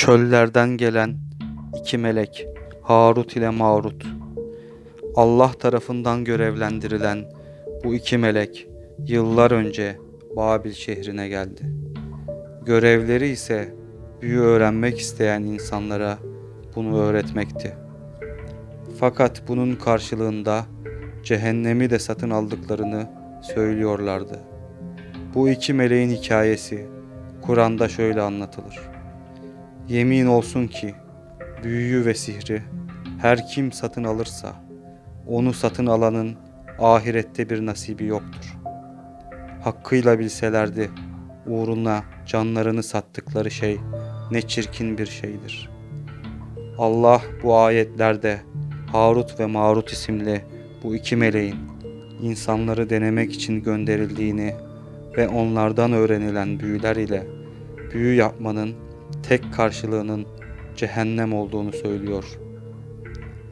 Çöllerden gelen iki melek Harut ile Marut. Allah tarafından görevlendirilen bu iki melek yıllar önce Babil şehrine geldi. Görevleri ise büyü öğrenmek isteyen insanlara bunu öğretmekti. Fakat bunun karşılığında cehennemi de satın aldıklarını söylüyorlardı. Bu iki meleğin hikayesi Kur'an'da şöyle anlatılır. Yemin olsun ki büyüyü ve sihri her kim satın alırsa onu satın alanın ahirette bir nasibi yoktur. Hakkıyla bilselerdi uğruna canlarını sattıkları şey ne çirkin bir şeydir. Allah bu ayetlerde Harut ve Marut isimli bu iki meleğin insanları denemek için gönderildiğini ve onlardan öğrenilen büyüler ile büyü yapmanın tek karşılığının cehennem olduğunu söylüyor.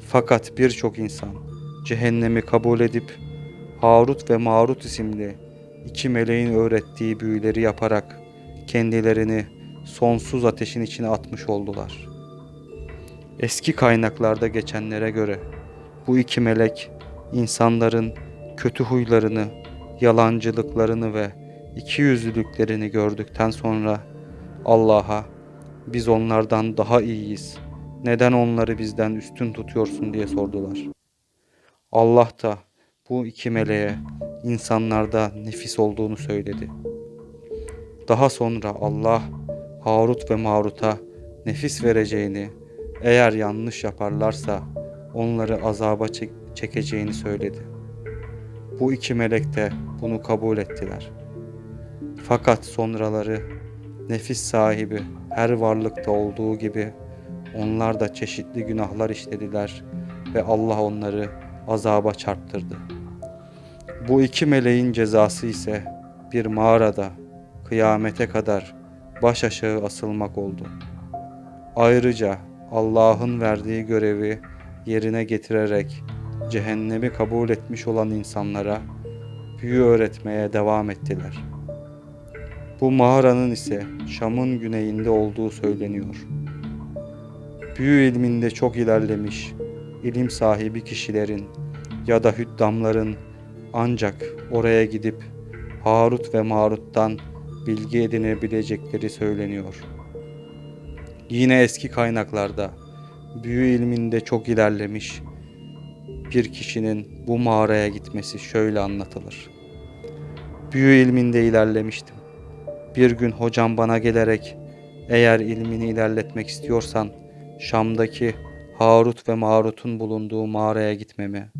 Fakat birçok insan cehennemi kabul edip Harut ve Marut isimli iki meleğin öğrettiği büyüleri yaparak kendilerini sonsuz ateşin içine atmış oldular. Eski kaynaklarda geçenlere göre bu iki melek insanların kötü huylarını, yalancılıklarını ve ikiyüzlülüklerini gördükten sonra Allah'a biz onlardan daha iyiyiz. Neden onları bizden üstün tutuyorsun diye sordular. Allah da bu iki meleğe insanlarda nefis olduğunu söyledi. Daha sonra Allah Harut ve Marut'a nefis vereceğini, eğer yanlış yaparlarsa onları azaba çek- çekeceğini söyledi. Bu iki melek de bunu kabul ettiler. Fakat sonraları nefis sahibi her varlıkta olduğu gibi onlar da çeşitli günahlar işlediler ve Allah onları azaba çarptırdı. Bu iki meleğin cezası ise bir mağarada kıyamete kadar baş aşağı asılmak oldu. Ayrıca Allah'ın verdiği görevi yerine getirerek cehennemi kabul etmiş olan insanlara büyü öğretmeye devam ettiler. Bu mağaranın ise Şam'ın güneyinde olduğu söyleniyor. Büyü ilminde çok ilerlemiş, ilim sahibi kişilerin ya da hüddamların ancak oraya gidip Harut ve Marut'tan bilgi edinebilecekleri söyleniyor. Yine eski kaynaklarda büyü ilminde çok ilerlemiş bir kişinin bu mağaraya gitmesi şöyle anlatılır. Büyü ilminde ilerlemiştim. Bir gün hocam bana gelerek eğer ilmini ilerletmek istiyorsan Şam'daki Harut ve Marut'un bulunduğu mağaraya gitmemi,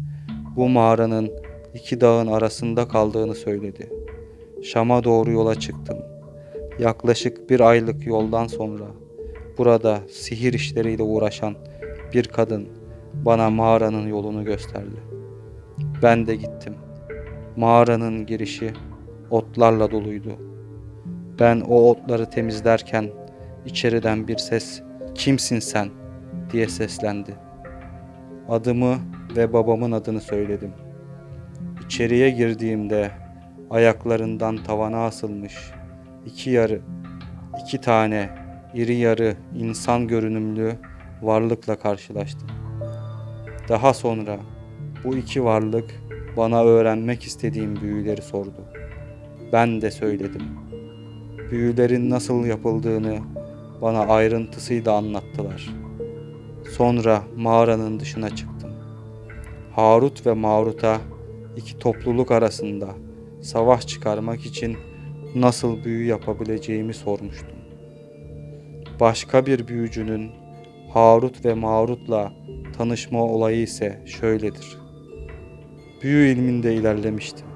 bu mağaranın iki dağın arasında kaldığını söyledi. Şam'a doğru yola çıktım. Yaklaşık bir aylık yoldan sonra burada sihir işleriyle uğraşan bir kadın bana mağaranın yolunu gösterdi. Ben de gittim. Mağaranın girişi otlarla doluydu. Ben o otları temizlerken içeriden bir ses "Kimsin sen?" diye seslendi. Adımı ve babamın adını söyledim. İçeriye girdiğimde ayaklarından tavana asılmış iki yarı, iki tane iri yarı insan görünümlü varlıkla karşılaştım. Daha sonra bu iki varlık bana öğrenmek istediğim büyüleri sordu. Ben de söyledim. Büyülerin nasıl yapıldığını bana ayrıntısıyla anlattılar. Sonra mağaranın dışına çıktım. Harut ve Marut'a iki topluluk arasında savaş çıkarmak için nasıl büyü yapabileceğimi sormuştum. Başka bir büyücünün Harut ve Marut'la tanışma olayı ise şöyledir. Büyü ilminde ilerlemiştim.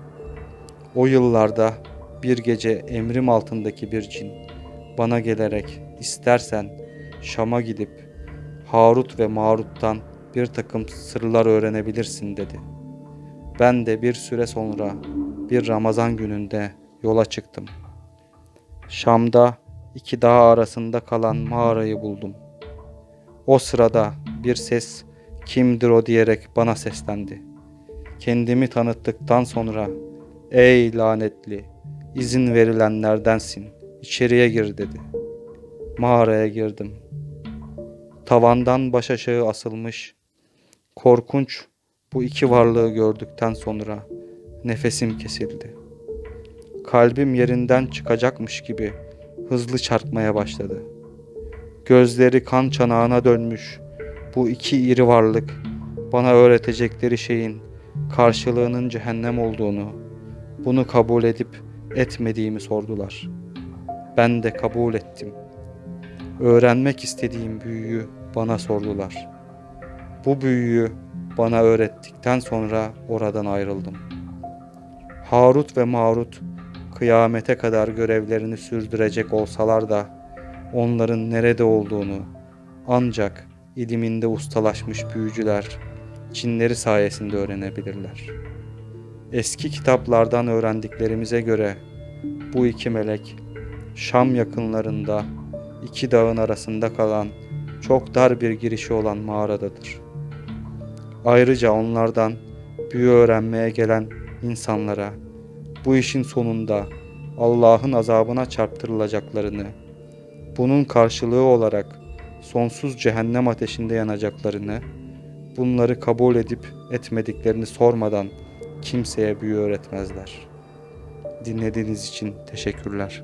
O yıllarda bir gece emrim altındaki bir cin bana gelerek istersen Şam'a gidip Harut ve Marut'tan bir takım sırlar öğrenebilirsin dedi. Ben de bir süre sonra bir Ramazan gününde yola çıktım. Şam'da iki dağ arasında kalan mağarayı buldum. O sırada bir ses kimdir o diyerek bana seslendi. Kendimi tanıttıktan sonra ey lanetli izin verilenlerdensin içeriye gir dedi. Mağaraya girdim. Tavandan baş aşağı asılmış. Korkunç bu iki varlığı gördükten sonra nefesim kesildi. Kalbim yerinden çıkacakmış gibi hızlı çarpmaya başladı. Gözleri kan çanağına dönmüş bu iki iri varlık bana öğretecekleri şeyin karşılığının cehennem olduğunu, bunu kabul edip etmediğimi sordular. Ben de kabul ettim. Öğrenmek istediğim büyüyü bana sordular. Bu büyüyü bana öğrettikten sonra oradan ayrıldım. Harut ve Marut kıyamete kadar görevlerini sürdürecek olsalar da onların nerede olduğunu ancak iliminde ustalaşmış büyücüler cinleri sayesinde öğrenebilirler. Eski kitaplardan öğrendiklerimize göre bu iki melek Şam yakınlarında iki dağın arasında kalan çok dar bir girişi olan mağaradadır. Ayrıca onlardan büyü öğrenmeye gelen insanlara bu işin sonunda Allah'ın azabına çarptırılacaklarını, bunun karşılığı olarak sonsuz cehennem ateşinde yanacaklarını, bunları kabul edip etmediklerini sormadan kimseye büyü öğretmezler. Dinlediğiniz için teşekkürler.